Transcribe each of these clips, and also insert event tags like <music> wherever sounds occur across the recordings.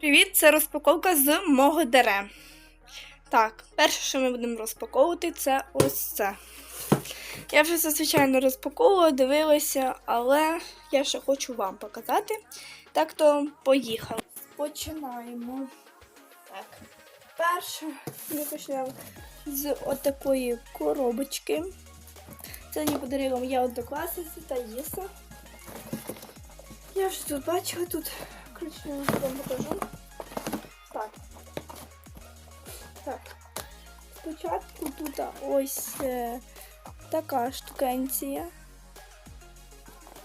Привіт, це розпаковка з мого дере. Так, перше, що ми будемо розпаковувати, це ось це. Я вже це, звичайно, розпаковувала, дивилася, але я ще хочу вам показати. Так то поїхали. Починаємо. Так. Перше, ми почнемо з отакої коробочки. Це мені подарила моя однокласниця та Єса. Я вже тут бачила, тут коротше, я вам покажу. Так. Так. Спочатку тут ось е, така штукенція.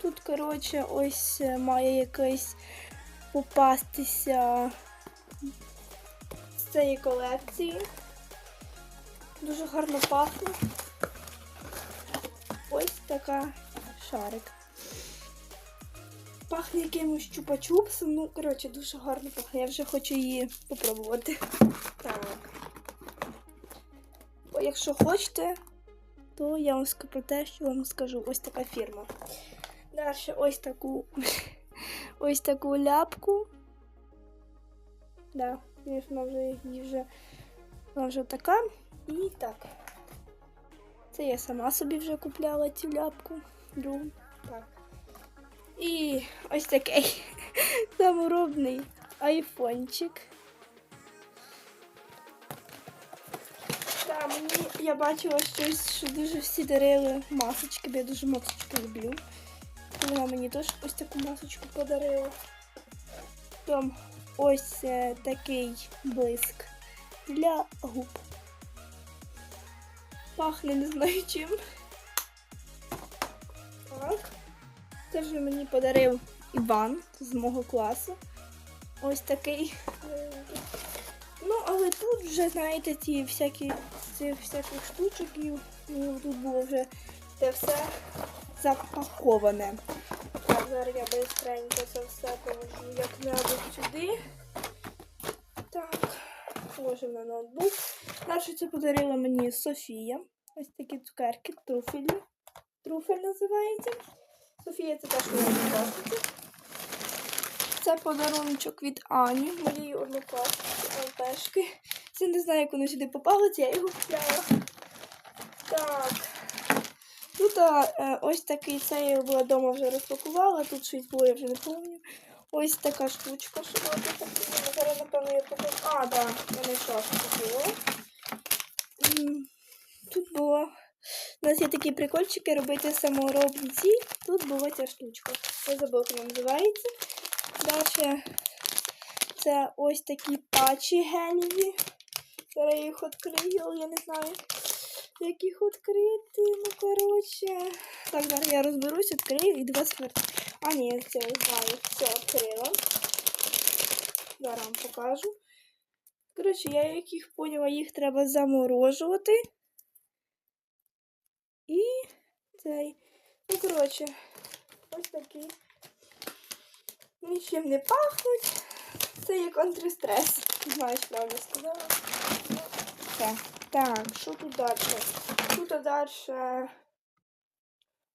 Тут, коротше, ось е, має якийсь попастися з цієї колекції. Дуже гарно пахне. Ось така шарик. Пахне якимось чупа-чупсом. Ну, коротше, дуже гарно пахне. Я вже хочу її попробувати. Так. Бо якщо хочете, то я вам скажу про те, що вам скажу. Ось така фірма. Далі ось таку <laughs> ось таку ляпку. Да, звісно, вже її вже, вона вже така. І так. Це я сама собі вже купляла цю ляпку. Другу. Так. І ось такий <laughs> саморобний айфончик. Та, я бачила щось, що дуже всі дарили масочки, бо я дуже масочки люблю. Вона мені теж ось таку масочку подарила. Там ось е, такий блиск для губ. Пахне не знаю чим. Вже мені подарив Іван з мого класу. Ось такий. Ну, але тут вже, знаєте, ті всякі цих всяких штучок, і ну, тут було вже це все запаковане. Так, зараз я быстренько це все положу як-небудь сюди. Так, положимо на ноутбук. Далі це подарила мені Софія. Ось такі цукерки, труфелі. Труфель називається. Софія це теж моя однокласниця. Це подаруночок від Ані, моєї однокласниці ЛПшки. Це не знаю, як воно сюди попало, це я його купляла. Так. Тут а, е, ось такий, це я була вдома вже розпакувала, тут щось було, я вже не пам'ятаю. Ось така штучка, що була тут. Зараз, напевно, я покажу. А, так, да, я знайшла, що було. Тут було. У нас є такі прикольчики робити саморобні. Тут була ця штучка. Я забула, як вона називається. Далі це ось такі патчі гелеві. Зараз я їх відкрию, я не знаю, як їх відкрити. Ну, коротше. Так, зараз я розберусь, відкрию і два сверти. А, ні, я це знаю. Все, відкрила. Зараз вам покажу. Коротше, я як їх поняла, їх треба заморожувати. І цей. Ну, коротше, ось такі. Нічим не пахнуть. Це як антистрес. Не знаю, що правильно сказала. Ну, Все. Так, що тут далі? Тут далі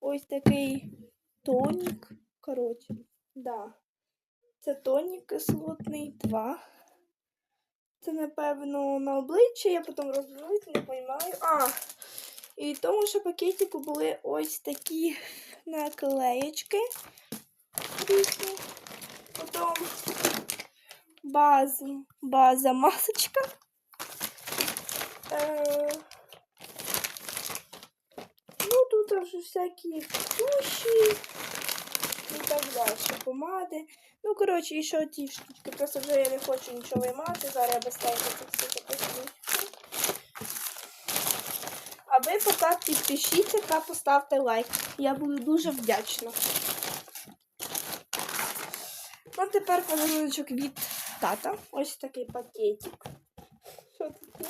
ось такий тонік. Коротше, да. Це тонік кислотний 2. Це, напевно, на обличчя, я потім розберусь, не розумію. А, і в тому ж пакетику були ось такі наклеєчки. Різні. Потім база, база масочка. Е, ну, тут вже всякі туші і так далі. Помади. Ну, коротше, і ще ті штучки. Просто вже я не хочу нічого виймати. Зараз я безпечно це все записую. Ви поки підпишіться та поставте лайк. Я буду дуже вдячна. Ну, тепер подарунок від тата. Ось такий пакетик. Що є?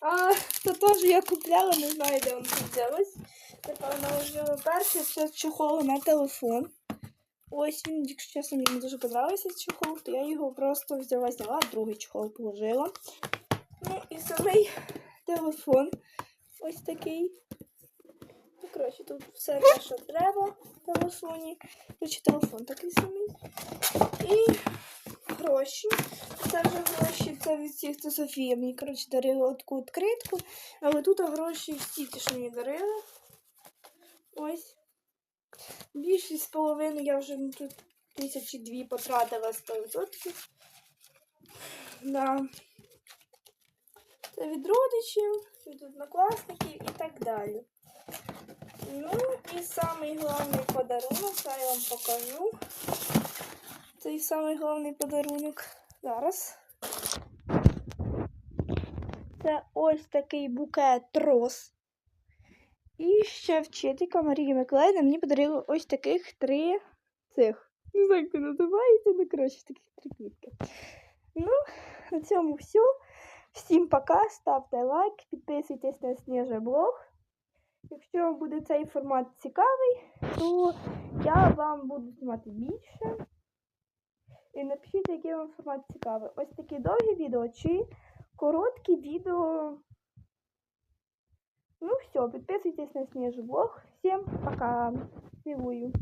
А, це теж я купляла, не знаю, де він взялось. Напевно, вже перше це чохол на телефон. Ось він, якщо чесно, мені дуже подобається чохол, то я його просто взяла, зняла, другий чохол положила. Ну і самий телефон. Ось такий. Ну, коротше, тут все що треба в телефоні. Коротше, телефон такий самий. І гроші. Це вже гроші, це від всіх, це Софія мені, коротше, дарила таку відкритку. Але тут гроші всі ті, що мені дарили. Ось. Більшість з половини я вже ну, тут тисячі дві потратила 100%. Да. Це від родичів, від однокласників і так далі. Ну і самий головний подарунок, я вам покажу. Цей самий головний подарунок. Зараз. Це ось такий букет роз. І ще вчителька Марія Миколаївна мені подарила ось таких три цих. Не знаю, як це називається, ну коротше, таких три квітки. Ну, на цьому все. Всім пока, ставте лайк, підписуйтесь на Сніжа блог. Якщо вам буде цей формат цікавий, то я вам буду знімати більше. І напишіть, який вам формат цікавий. Ось такі довгі відео чи короткі відео. Ну все, підписуйтесь на Сніжу блог. Всім пока. Цілую.